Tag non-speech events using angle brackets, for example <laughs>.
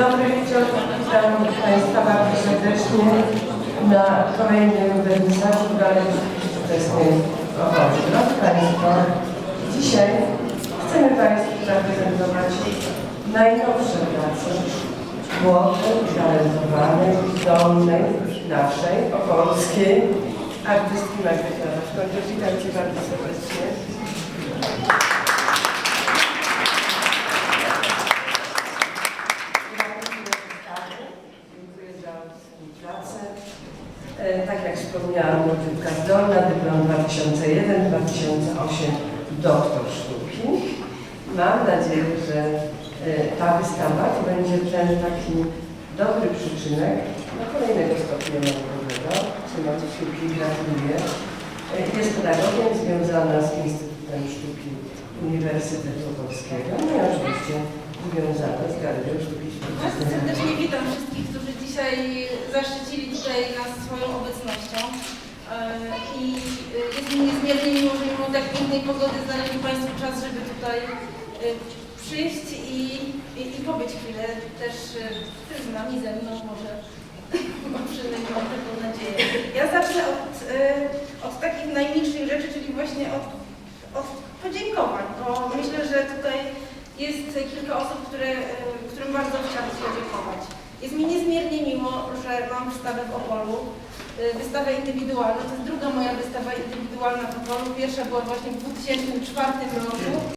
dobry wieczór, witam Państwa bardzo serdecznie na kolejnym wernisażu Galerii Wczesnej w. Drodzy Państwo, dzisiaj chcemy Państwu zaprezentować najnowsze prace młodej, talentowanej, zdolnej naszej opolskiej artystki Magdy Krawczko. Witam Cię bardzo serdecznie. Współpracę. E, Tak jak wspomniałam, młodziutka zdolna, dyplom 2001-2008, doktor sztuki. Mam nadzieję, że e, ta wystawa to będzie ten taki dobry przyczynek do kolejnego stopnia naukowego. Trzymam kciuki, gratuluję. E, Jest pedagogiem związana z Instytutem Sztuki Uniwersytetu Polskiego, no i oczywiście związana z Galerią Sztuki Bardzo Współczesnej. serdecznie witam wszystkich, którzy dzisiaj tutaj nas swoją obecnością. E, I e, jest mi niezmiernie miło, że mimo tak pięknej pogody znaleźli Państwo czas, żeby tutaj e, przyjść i, i, i pobyć chwilę też, z nami, ze mną może. <laughs> Mam przynajmniej mam taką nadzieję. Ja zacznę od, od takich najmilszych rzeczy, czyli właśnie od, od podziękowań, bo myślę, że tutaj jest kilka osób, które, którym bardzo chciałabym podziękować. Jest mi niezmiernie miło, że mam wystawę w Opolu, e, wystawę indywidualną. To jest druga moja wystawa indywidualna w Opolu. Pierwsza była właśnie w 2004 roku.